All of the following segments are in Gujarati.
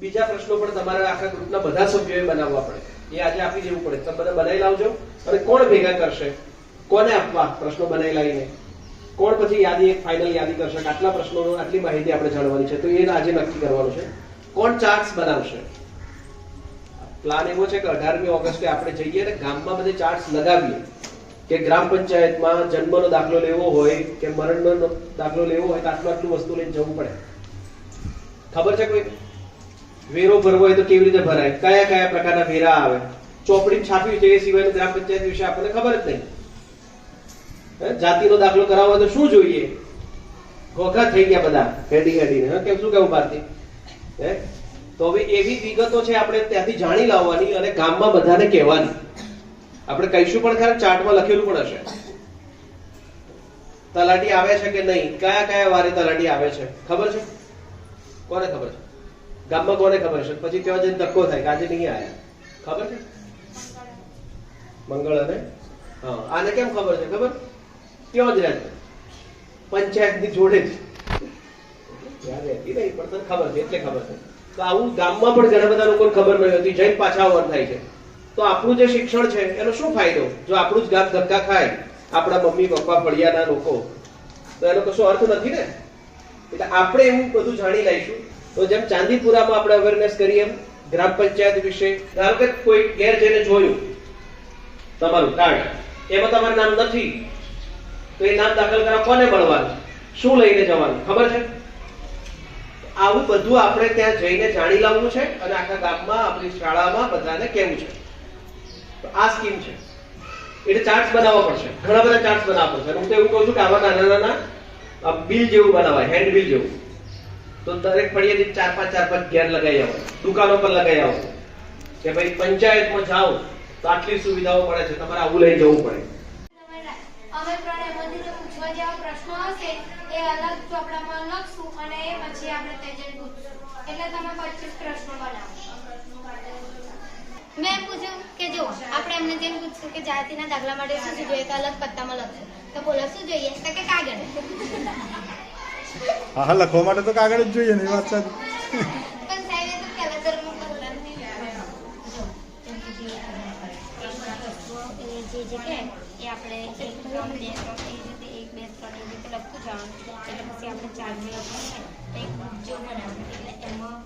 બીજા પ્રશ્નો પણ તમારે આખા ગ્રુપના બધા સભ્યોએ બનાવવા પડે. એ આજે આપી દેવું પડે. તમે બધા બનાવી લાવજો. અને કોણ ભેગા કરશે? કોને આપવા? પ્રશ્નો બનાવી લાવીને કોણ પછી યાદી એક ફાઇનલ યાદી કરશે? આટલા પ્રશ્નોનો, આટલી માહિતી આપણે જાણવાની છે. તો એ આજે નક્કી કરવાનું છે. કોણ ચાર્ટ્સ બનાવશે? પ્લાન એવો છે કે અઢારમી ઓગસ્ટે આપણે જઈએ અને ગામમાં બધે ચાર્ટ્સ લગાવીએ. કે ગ્રામ પંચાયતમાં જન્મનો દાખલો લેવો હોય કે મરણનો દાખલો લેવો હોય તો આટલું આટલું વસ્તુ લઈને જવું પડે. ખબર છે કોઈ? વેરો ભરવો હોય તો કેવી રીતે ભરાય? કયા કયા પ્રકારના વેરા આવે? ચોપડી છાપી છે એ સિવાય ગ્રામ પંચાયત વિશે આપણને ખબર જ નહીં. જાતિનો દાખલો કરાવવો હોય તો શું જોઈએ? ઘોઘા થઈ ગયા બધા હેડી હેડીને? કેમ શું કેવું ભારતી હે, તો હવે એવી વિગતો છે આપણે ત્યાંથી જાણી લાવવાની અને ગામમાં બધાને કહેવાની. આપણે કહીશું પણ ખરા, ચાર્ટમાં લખેલું પણ હશે. તલાટી આવે છે કે નહીં? કયા કયા વારે તલાટી આવે છે? ખબર છે? કોને ખબર છે? ગામમાં કોને ખબર છે? પછી ત્યાં જઈને ધક્કો થાય કે આજે નહીં આવ્યા ખબર છે? મંગળ અને? હા, આને કેમ ખબર છે? ખબર? ત્યાં જ રહેતો પંચાયતની જોડે જ. રહેતી નહીં, પણ તને ખબર છે, એટલે ખબર છે. તો આવું ગામમાં પણ ઘણા બધા લોકોને ખબર નહીં હતી, જઈને પાછા આવવાનું થાય છે. તો આપણું જે શિક્ષણ છે, એનો શું ફાયદો? જો આપણું જ ગામ ધક્કા ખાય, આપણા મમ્મી, પપ્પા, ફળિયાના લોકો, તો એનો કશો અર્થ નથી ને? એટલે આપણે એવું બધું જાણી લઈશું. તો જેમ ચાંદીપુરામાં આપણે અવેરનેસ કરીએ એમ, ગ્રામ પંચાયત વિશે ધારો કે કોઈ ઘેર જઈને જોયું, તમારું કાર્ડ એમાં તમારું નામ નથી, તો એ નામ દાખલ કરવા કોને મળવાનું? શું લઈને જવાનું? ખબર છે? આવું બધું આપણે ત્યાં જઈને જાણી લાવવું છે અને આખા ગામમાં, આપણી શાળામાં બધાને કહેવું છે. આ સ્કીમ છે. એટલે ચાર્ટ્સ બનાવવા પડશે. ઘણા બધા ચાર્ટ્સ બનાવવા પડશે. હું તો એવું કહું છું કે આવા નાના નાના બિલ જેવું બનાવાય હેન્ડ બિલ જેવું. તો દરેક ફળિયેથી ચાર પાંચ ચાર પાંચ ઘેર લગાવી આવો. દુકાનો પર લગાવી આવો. કે ભાઈ પંચાયતમાં જાઓ, તો આટલી સુવિધાઓ પડે છે, તમારે આવું લઈ જવું પડે. એટલે તમે પચીસ પ્રશ્નો મેં પૂછ્યું કે જો, આપણે એમને જેમ પૂછશું કે જાતિના દાખલા માટે શું જોઈએ, તો અલગ પત્તામાં લખશું. તો બોલો, શું જોઈએ? તો કાગળ. હા, લખવા માટે તો કાગળ જ જોઈએ ને, એ વાત સાચી. જો કે આપણે રીતે લખતું જવાનું એટલે પછી આપણે ચાર બે એક જો બનાવવાનું એમાં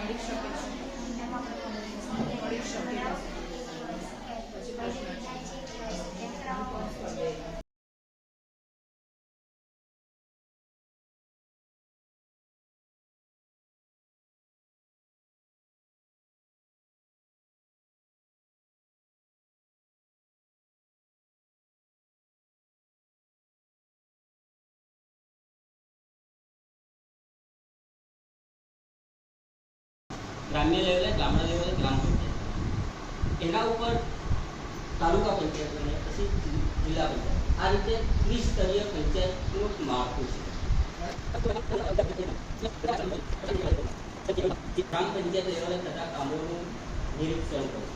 મળી શકે ગ્રામ્ય લેવલે ગામડા લેવલે ગ્રામ પંચાયત. એના ઉપર તાલુકા પંચાયત બને, પછી જિલ્લા પંચાયત. આ રીતે ત્રિસ્તરીય પંચાયતનું માળખું છે. ગ્રામ પંચાયત લેવલે થતા કામોનું નિરીક્ષણ કરવું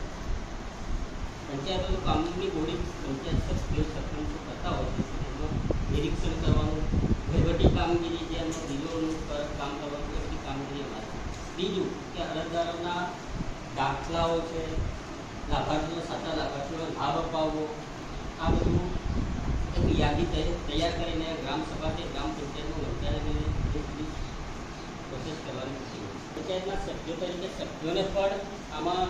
પંચાયતોનું કામની બોડી પંચાયત સભ્યો કરતા હોય છે નિરીક્ષણ કરવાનું. વહીવટી કામગીરી જે એમાં બિલોનું કામ કરવાનું એ બધી કામગીરી અમારી બીજું કે અરજદારોના દાખલાઓ છે, લાભાર્થીઓ સાચા લાભાર્થીઓને લાભ અપાવવો, આ બધું એક યાદી તૈયાર કરીને ગ્રામ સભા ગ્રામ પંચાયતનું વધારે પ્રોસેસ કરવાની હતી પંચાયતના સભ્યો તરીકે સભ્યોને પણ આમાં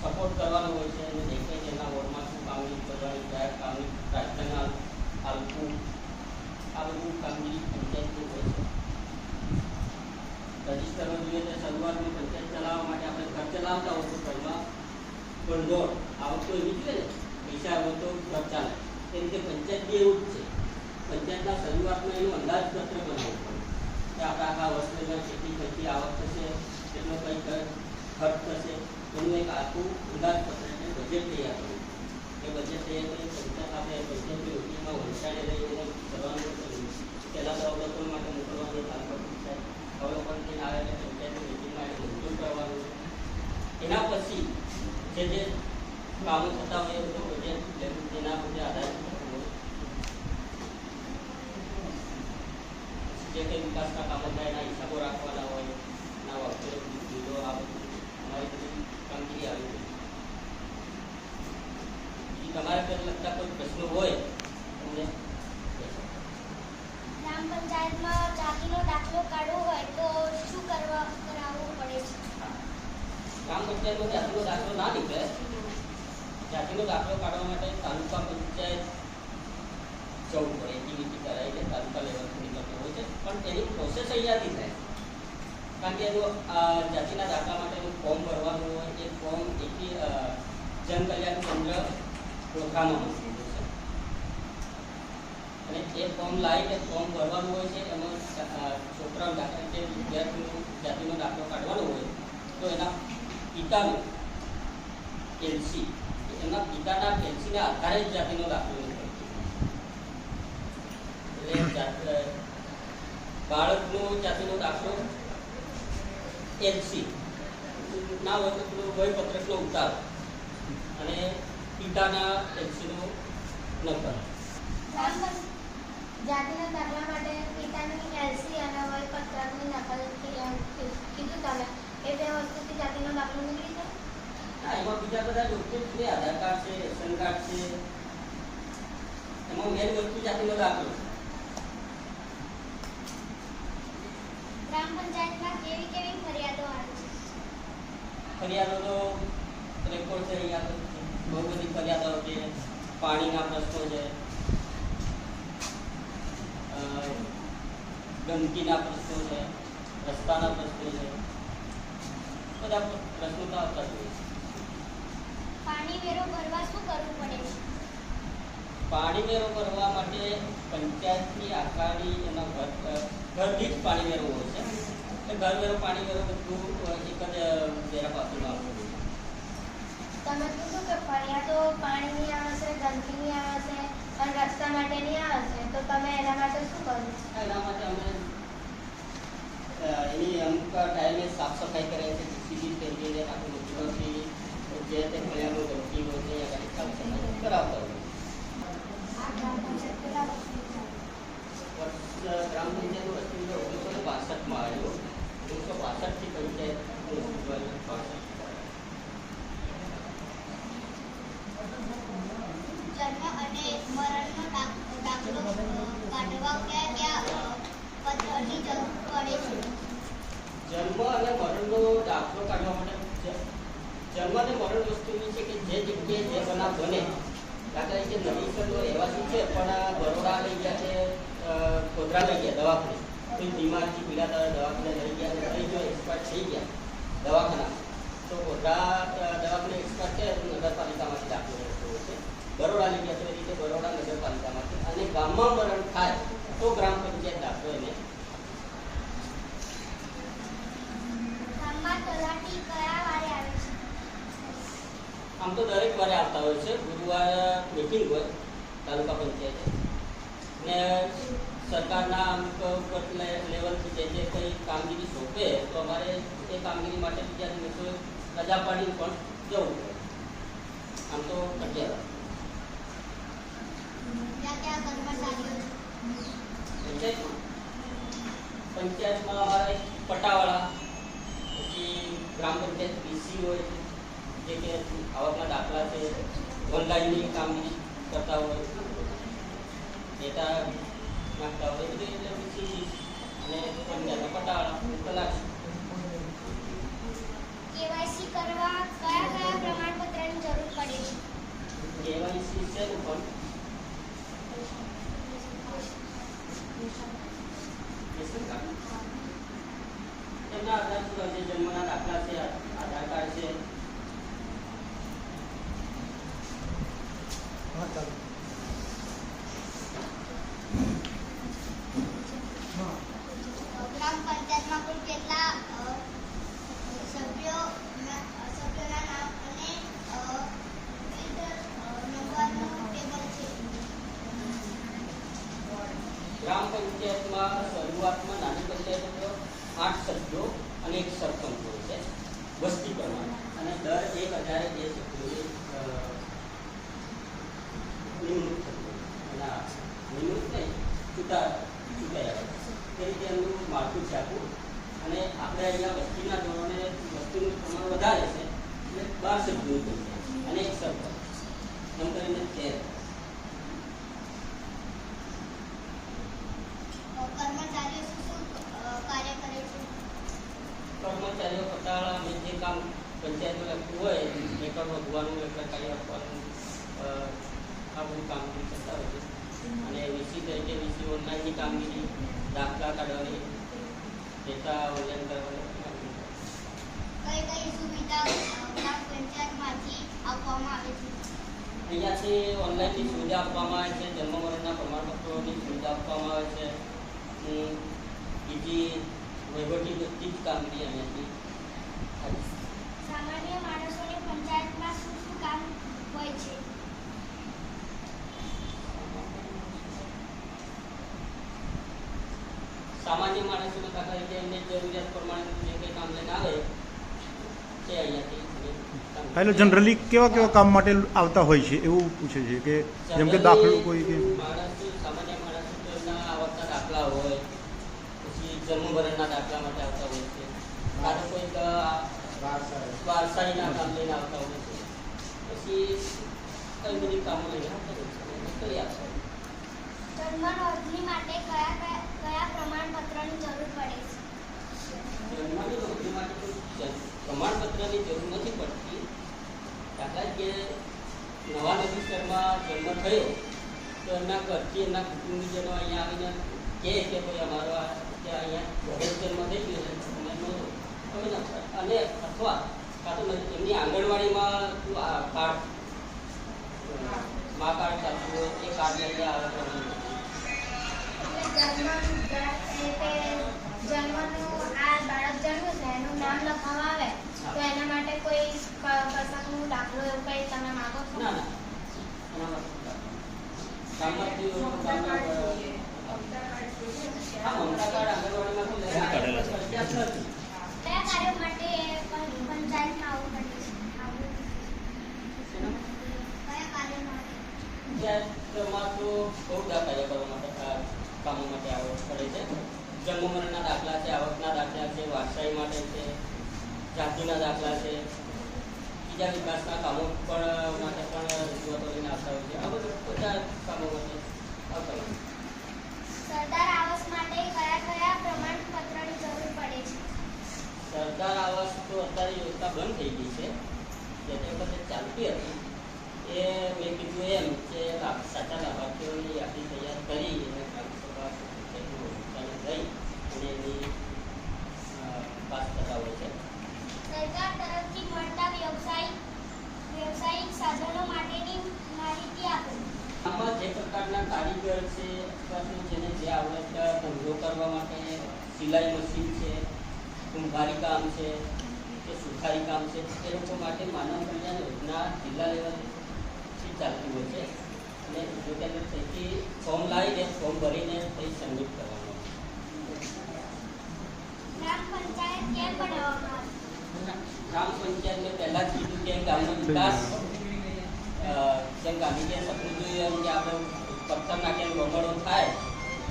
સપોર્ટ કરવાનો હોય છે અને દેખાય એના વોર્ડમાં શું કામગીરી કરવાની, કયા કામની પ્રાર્થના આ બધું કામગીરી પંચાયતની હોય છે. રજિસ્ટરમાં જોઈએ તો શરૂઆતની પંચાયત ચલાવવા માટે આપણે ઘર ચલાવતા તો પહેલાં ભંડોળ આવક તો એવી જોઈએ ને પૈસા આવે તો ઘર ચાલે. એ રીતે પંચાયત બી એવું જ છે પંચાયતના શરૂઆતમાં એનું અંદાજપત્ર બનાવવું પડે કે આપણે આખા વર્ષ દરમિયાન કેટલી કેટલી આવક થશે કેટલો કંઈ ખર્ચ ખર્ચ થશે એનું એક આખું અંદાજપત્ર એટલે બજેટ તૈયાર કરવું એ બજેટ તૈયાર કરી પંચાયત આપણે પંચાયતની રૂટીનમાં વંચાડે રહીને કરવાનું કરવું પહેલાં તો અવલોકન માટે મોકલવાની તાલુકા પંચાયત અવલોકન થઈને આવે એટલે પંચાયતની મિટિંગમાં એને મંજૂર કરવાનું એના પછી જે જે કામો થતા હોય એ બધું બજેટ લેવું તેના બધે આધારિત થતું હોય જે કંઈ વિકાસના કામો થાય એના હિસાબો રાખવાના હોય એના વખતે બિલો આ બધું અમારી બધી કામગીરી આવી હોય બીજી તમારે કોઈ લગતા કોઈ પ્રશ્નો હોય તમને? ગ્રામ પંચાયતમાં જાતિનો દાખલો કાઢવો હોય તો શું કરવા કરાવવું પડે છે? ગ્રામ પંચાયતમાં જાતિનો દાખલો ના નીકળે? જાતિનો દાખલો કાઢવા માટે તાલુકા પંચાયત જવું પડે એક્ટિવિટી કરાય છે તાલુકા લેવલથી નીકળતો હોય છે. પણ એની પ્રોસેસ અહીંયાથી થાય. કારણ કે એનું જાતિના દાખલા માટેનું ફોર્મ ભરવાનું હોય એ ફોર્મ એકી જન જનકલ્યાણ કેન્દ્ર ઓળખામાં મૂકવું છે. અને એ ફોર્મ લાવીને ફોર્મ ભરવાનું હોય છે, એમાં છોકરાનો દાખલા કે વિદ્યાર્થીનો જાતિનો દાખલો કાઢવાનો હોય, તો એના પિતાનું એલસી એમના પિતાના એલસીના આધારે જ જાતિનો દાખલો એટલે બાળકનો જાતિનો દાખલો એલસી ના હોય તો પેલું વયપત્રકનો ઉતાર. અને પિતાના એક્સનો નકલ જાતિના દાખલા માટે પિતાની એલસી અને વયપત્રકની નકલ કી- અ, કી- કીધું તમે. એ બે વસ્તુથી જાતિનો દાખલો નીકળી જાય હા એમાં બીજા બધા છે આધાર કાર્ડ છે રેશન કાર્ડ છે. એમાં મેન વસ્તુ જાતિનો દાખલો ગ્રામ પંચાયતમાં કેવી કેવી ફરિયાદો આવે છે? ફરિયાદો તો રેકોર્ડ છે અહીંયા તો બહુ બધી ફરિયાદો છે પાણીના પ્રશ્નો છે. ગંદકીના પ્રશ્નો છે રસ્તાના પ્રશ્નો છે. બધા પ્રશ્નો તો આવતા જ પાણી વેરો ભરવા શું કરવું પડે છે? પાણી વેરો ભરવા માટે પંચાયતની આકારણી એના ઘર ઘરથી જ પાણી વેરો હોય છે. એટલે ઘર વેરો પાણી વેરો બધું એક જ વેરા પાસેનું આવતું હોય છે. તમે કીધું કે ફરિયાદો પાણીની આવે છે ગંદકીની આવે છે અને રસ્તા માટેની આવે છે તો એના માટે અમે એની અમુક ટાઈમે સાફ સફાઈ કરે છે, જીસીબી ફેરવીને જે તે ફળિયામાં ગમતી હોય છે એ હોય આ ગ્રામ પંચાયત કેટલા વર્ષથી ચાલે વર્ષ ગ્રામ પંચાયતનું અસ્તિત્વ ઓગણીસો ને બાસઠમાં આવ્યું ઓગણીસો બાસઠથી પંચાયતનું અસ્તિત્વ બાસઠ જન્મ અને મરણનો દાખ- દાખલો અ, કાઢવા કયા કયા અ, પત્રની જરૂર પડે છે જન્મ અને મરણનો દાખલો કાઢવા માટે જન્મ અને મરણ વસ્તુ છે કે જે જગ્યાએ જે બરોડા લઈ ગયા છે ગયા દવાખાને. કોઈ બીમારથી પીડાતા દવાખાને લઈ ગયા લઈ એક્સપર્ટ થઈ ગયા દવાખાના. તો ગોધરા દવાખાને એક્સપર્ટ છે નગરપાલિકામાંથી દાખલો રહેતો છે. બરોડા લઈ ગયા તો રીતે બરોડા નગરપાલિકામાંથી. અને ગામમાં મરણ થાય તો ગ્રામ પંચાયત દાખલો એને ગામમાં તલાટી કયા વારે આવે છે આમ તો દરેક વારે આવતા હોય છે. ગુરુવારે મિટિંગ હોય, તાલુકા પંચાયતે. ને સરકારના અમુક લેવલથી જે જે કંઈ કામગીરી સોંપે, તો અમારે એ કામગીરી માટે બીજા દિવસો રજા પાડીને પણ જવું પડે. આમ તો અગિયાર પંચાયતમાં? અમારા પટાવાળા પછી ગ્રામ પંચાયત પીસી હોય જે કે આવકના દાખલા છે ઓનલાઈનની કામગીરી કરતા હોય ડેટા નાખતા હોય બધી એટલે પછી અને પંચાયતના પટાવાળા કલાક કેવાયસી કરવા કયા કયા પ્રમાણપત્રની જરૂર પડે છે? કેવાયસી છે પણ એમના આધાર પુરાવા છે જન્મના દાખલા છે આધાર કાર્ડ છે હા ચાલો ગ્રામ પંચાયતમાં કુલ કેટલા અ, સભ્યો સભ્યોના નામ અને અ, વિવિધ, અ, નંબરનું ટેબલ છે ગ્રામ પંચાયતમાં શરૂઆતમાં નાની પંચાયતો આઠ શબ્દો અને એક સરપંચ હોય છે. વસ્તી પ્રમાણે. અને દર એક હજારે બે સભ્યોની નિમણૂક થતી અને નિમણૂક નહીં, ચૂંટા ચૂંટાયા તે રીતે એનું માળખું છે આખું. અને આપણે અહીંયા વસ્તીના ધોરણે વસ્તીનું પ્રમાણ વધારે છે. એટલે બાર સભ્યોનું પંચાયતમાં લખતું હોય રેકર્ડ ધોવાનું રેકર્ડ કાઢી આપવાનું આ બધું કામગીરી કરતા હોય છે. અને વીસી તરીકે વીસી ઓનલાઈનની કામગીરી દાખલા કાઢવાની ડેટા ઓનલાઈન કરવાની. કઈ કઈ સુવિધા ગ્રામ પંચાયતમાંથી આપવામાં આવે છે? અહીંયાથી ઓનલાઈનની સુવિધા આપવામાં આવે છે જન્મ મરણના પ્રમાણપત્રોની સુવિધા આપવામાં આવે છે. બીજી વહીવટી બધી જ કામગીરી અહીંયાથી થાય છે. સામાન્ય માણસોને પંચાયતમાં શું શું કામ હોય છે સામાન્ય માણસોને દાખલા તરીકે એમને જરૂરિયાત પ્રમાણે જે કંઈ કામ લઈને આવે છે અહીંયાથી એટલે જનરલી કેવા કેવા કામ માટે આવતા હોય છે? એવું પૂછે છે કે જેમ કે દાખલો કોઈ કે માણસ સામાન્ય માણસ તો એમના આવકના દાખલા હોય પછી જન્મ મરણના દાખલા માટે આવતા હોય છે. કાં તો કોઈક વારસાઈના કામ લઈને આવતા હોય છે. પછી કઈ બધી કામો લઈને હોય છે અને કરી છે. જન્મ નોંધણી માટે કયા કયા પ્રમાણપત્રની જરૂર પડે જન્મની નોંધણી માટે પ્રમાણપત્રની જરૂર નથી પડતી દાખલા કે નવા રજીસ્ટરમાં જન્મ થયો તો એમના ઘરથી એમના કુટુંબીજનો અહીંયા આવીને કહે અમારો આ અહીંયા જન્મ થઈ ગયો છે અને અથવા કાં તો એમની આંગણવાડીમાં કાર્ડ મા કાર્ડ ચાલતું હોય એ કાર્ડ લઈને આવે પ્રમાણે એટલે જન્મ એ તે જન્મનું આ બાળક જન્મ્યું છે એનું નામ લખવામાં આવે તો એના માટે કોઈ કશાકનું દાખલો એવું કંઈ તમે માગો છો ના હા મમતા કાર્ડ આંગણવાડીમાંથી લઈને આવે તો ફરજિયાત નથી કયા કાર્ય માટે પં- પંચાયતમાં આવવું પડે છે આવવું કયા કાર્ય માટે પંચાયતમાં તો બહુ બધા કાર્ય કરવા માટે કામો માટે આવક પડે છે. જન્મ મરણના દાખલા છે આવકના દાખલા છે વારસાઈ માટે છે જાતિના દાખલા છે બીજા વિકાસના કામો પણ માટે પણ રજૂઆતો લઈને આવતા હોય છે. આ બધું બધા કામો માટે આવતા હોય છે. સરદાર આવાસ માટે કયા કયા પ્રમાણપત્રની જરૂર પડે છે? સરદાર આવાસ તો અત્યારે યોજના બંધ થઈ ગઈ છે. જે તે વખતે ચાલતી હતી. એ મેં કીધું એમ કે સાચા લાભાર્થીઓની યાદી તૈયાર કરી અને ગ્રામસભા પંચાયતની લઈ અને એની અ, પાસ થતા હોય છે સરકાર તરફથી મળતા વ્યવસાયિક વ્યવસાયિક સાધનો માટેની માહિતી આપો આમાં જે પ્રકારના કારીગર છે અથવા તો જેને જે આવડત ધંધો કરવા માટે સિલાઈ મશીન છે કુંભારી કામ છે કે સુથારી કામ છે એ લોકો માટે માનવ કલ્યાણ યોજના જિલ્લા લેવલથી ચાલતી હોય છે અને જો તેને ત્યાંથી ફોર્મ લાવીને ફોર્મ ભરીને પછી સબમિટ કરવાનું ગ્રામ પંચાયત કેમ બનાવવામાં આવી ગ્રામ પંચાયતને પહેલાં જ કીધું કે ગામનો વિકાસ જેમ ગાંધીજીએ સપનું જોયું કે આપણે પથ્થર નાખીને બગડો થાય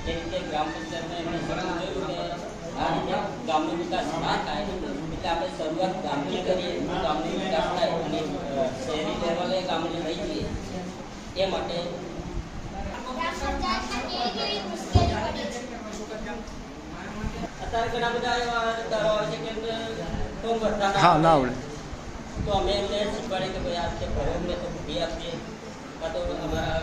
એ રીતે ગ્રામ પંચાયતને એમણે સપનું જોયું કે આ રીતે ગામનો વિકાસ ના થાય એટલે આપણે શરૂઆત ગામથી કરીએ ગામનો વિકાસ થાય અને શહેરી લેવલે ગામની લઈ જઈએ એ માટે અત્યારે ઘણા બધા એવા છે કે ફોર્મ ભરતા હા ના આવડે. તો અમે એમને શીખવાડીએ કે ભાઈ આ ભરો અમને તો ભરી આપીએ. કાં તો અમારા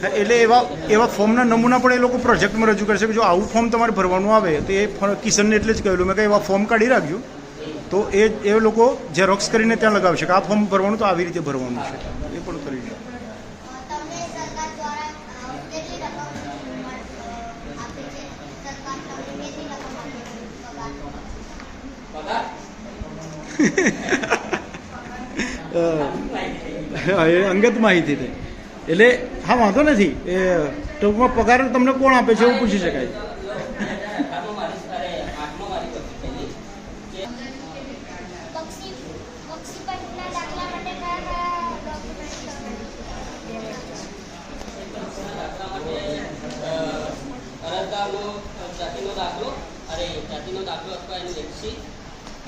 છે એટલે એવા એવા ફોર્મના નમૂના પણ એ લોકો પ્રોજેક્ટમાં રજૂ કરશે કે જો આવું ફોર્મ તમારે ભરવાનું આવે તો એ કિશનને એટલે જ કહેલું. મેં કે એવા ફોર્મ કાઢી રાખજો. તો એ એ લોકો ઝેરોક્સ કરીને ત્યાં લગાવશે કે આ ફોર્મ ભરવાનું તો આવી રીતે ભરવાનું છે. એ અંગત માહિતી થઈ એટલે હા, વાંધો નથી. એ ટૂંકમાં પગાર તમને કોણ આપે છે એવું પૂછી શકાય.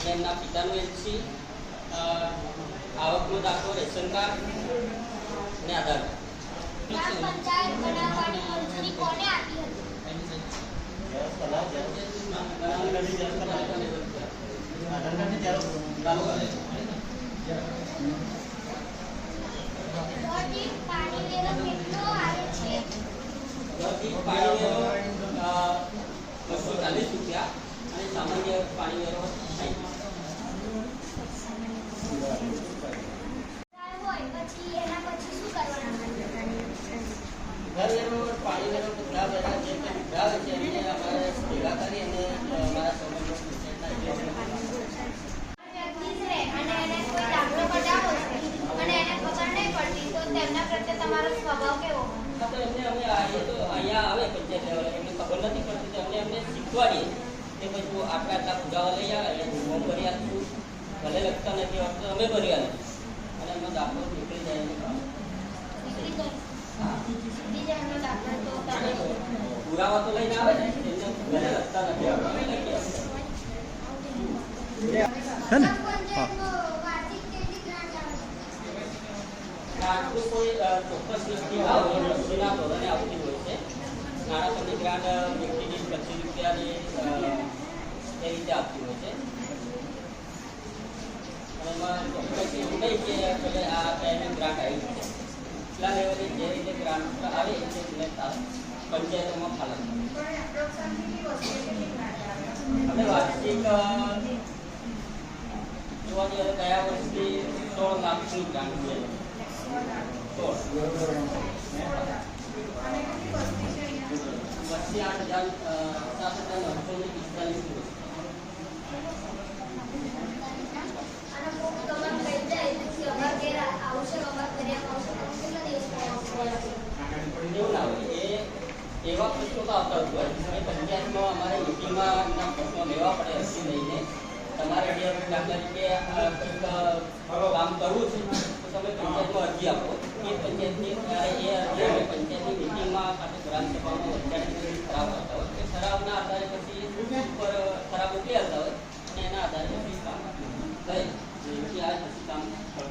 એમના પિતાનું એલસી આવકનો દાખલો રેશન કાર્ડ અને આધાર ગ્રામ પંચાયત બનાવવાની મંજૂરી કોને આપી હતી? પાણી વેરો કેટલો આવે છે? પાણી વેરો બસો ચાલીસ રૂપિયા અને સામાન્ય પાણી વેરો સાઠ હોય પછી એના પછી શું કરવાનું ઘર વેરો પાણી વેરો બધા વેરા જે કંઈ મુદ્દા હોય છે એને અમારે ભેગા કરી અને અમારા સંબંધો પંચાયતના વ્યક્તિ છે અને એને કોઈ દાખલો કઢાવો છે અને એને ખબર નહીં પડતી તો તેમના પ્રત્યે તમારો સ્વભાવ કેવો હા તો એમને અમે આવીએ તો અહીંયા આવે પંચાયત લેવલે એમને ખબર નથી પડતી તો અમને એમને શીખવાડીએ કે ભાઈ તું આટલા આટલા પુરાવા લઈ આવે એટલે ફોર્મ ભરી આપશું ભલે લખતા નથી આવડતું તો અમે ભરી આપીશું અને એમનો દાખલો નીકળી જાય એનું કામ નીકળી જાય હા નીકળી જાય એમનો દાખલો તો તમે પુરાવા તો ચોક્કસ વ્યક્તિ આવતી હોય છે નાણાકીય ગ્રાન્ટ વ્યક્તિની પ્રતિ રૂપિયાની એ રીતે આપતી હોય છે. એમાં ચોક્કસ એવું નહીં કે આ ટાઈમે ગ્રાન્ટ આવી છે એટલા લેવલે જે વાર્ષિક જોવાની જોવા જઈએ ગયા વર્ષથી સોળ લાખની ગ્રાન્ટ છે સોળ આઠ હજાર સાત હજાર નવસો ને પિસ્તાલીસ દિવસ અને કોક તમારે કહી જાય કે અમાર ઘેર આવશે અમાર ઘરે આવશે તો કેટલા દિવસ આવશે એવું તો આવતા હોય અને પંચાયતમાં અમારે યુટીમાં પ્રશ્નો લેવા પડે અરજી લઈને તમારે જે દાખલા કામ કરવું છે તો તમે પંચાયતમાં અરજી આપો એ પંચાયતની એ અરજી અમે પંચાયતની મીટિંગમાં કાં તો ગ્રામસભામાં વંચાણ કરી ઠરાવ કરતા હોય એ ઠરાવના આધારે પછી ઉપર ઠરાવ મોકલી આવતા હોય અને એના આધારે પછી કામ થાય જેથી આ પછી કામ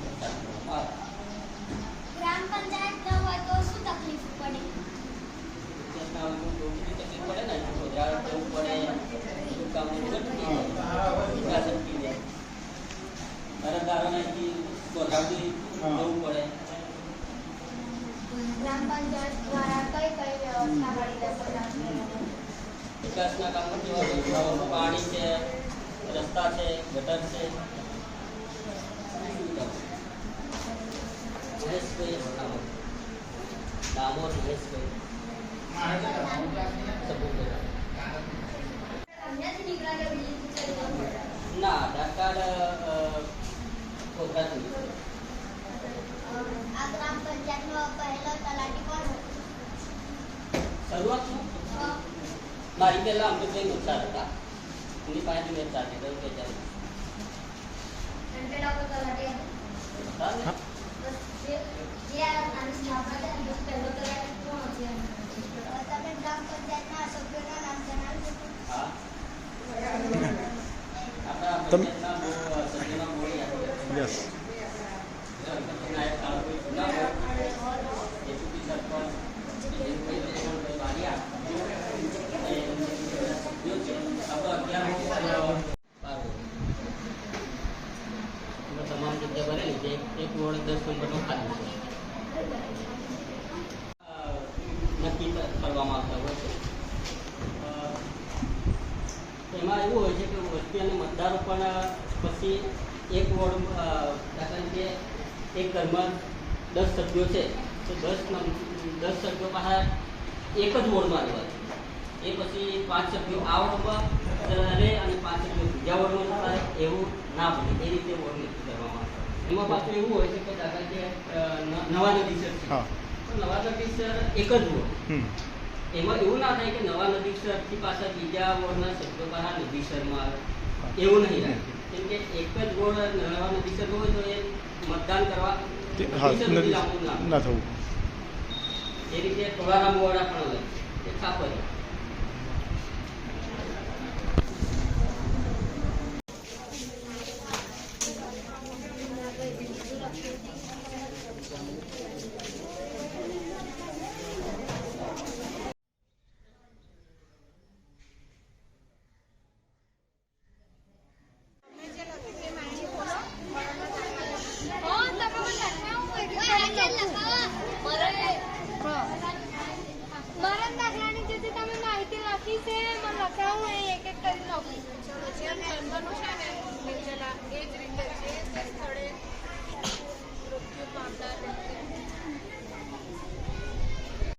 કરતા આવે. ગ્રામ પંચાયત ન હોય તો શું તકલીફ પડે ગ્રામ પંચાયત દ્વારા કઈ કઈ વ્યવસ્થા મળી રહેશે વિકાસના કામો કેવા યોજનાઓ પાણી છે રસ્તા છે ગટર છે મહેશભાઈ કામો દામોદ મહેશભાઈ કે ચલી ના આધાર કાર્ડ તલાટી કોણ શરૂઆતમાં મારી પહેલા હતા એની પાસે મેં ચાલતી દસ બે ચાર પેલા તો તલાટી હતા ને? જે જે આની સ્થાપના થઈ દિવસ પહેલો તલાટી કોણ છે તમે ગ્રામ પંચાયતના સભ્યોના નામ જણાવી શકો? હા આપણા તમ- પંચાયતના બહુ સભ્યોના બહુ યાદ છે. યસ નાયક તાલુકો જુના હોય, ડેપ્યુટી સરપંચ, વિજયભાઈ લક્ષ્મણભાઈ બારિયા, અને સભ્યો છે. આપણો અગિયારમો બાર વોર્ડ. એમાં તમામ જગ્યા ભરેલી છે એક વોર્ડ દસ નંબરનો ખાલી છે અ, નક્કી ક- કરવામાં આવતા હોય છે અ, એમાં એવું હોય છે કે વસ્તી અને મતદારો પણ પછી એક વોર્ડ અ, દાખલા તરીકે એક ઘરમાં દસ સભ્યો છે તો દસ દસ સભ્યો પાસે એક જ વોર્ડમાં રહેવા એ પછી પાંચ સભ્યો આ વોર્ડમાં રહે અને પાંચ સભ્યો બીજા વોર્ડમાં જતા એવું ના બને. એ રીતે વોર્ડ નક્કી કરવામાં આવે. એમાં પાછું એવું હોય છે કે દાદા કે નવા નદીસર છે. હા. તો નવા નદીસર એક જ વોર્ડ એમાં એવું ના થાય કે નવા નદી સરથી પાછા બીજા વોર્ડના સભ્યો પાછા નદીસરમાં આવે. એવું નહીં રાખે કેમ કે એક જ વોર્ડ નવા નદી સર હોય તો એ મતદાન કરવા હા નથી. ના થવું. એ રીતે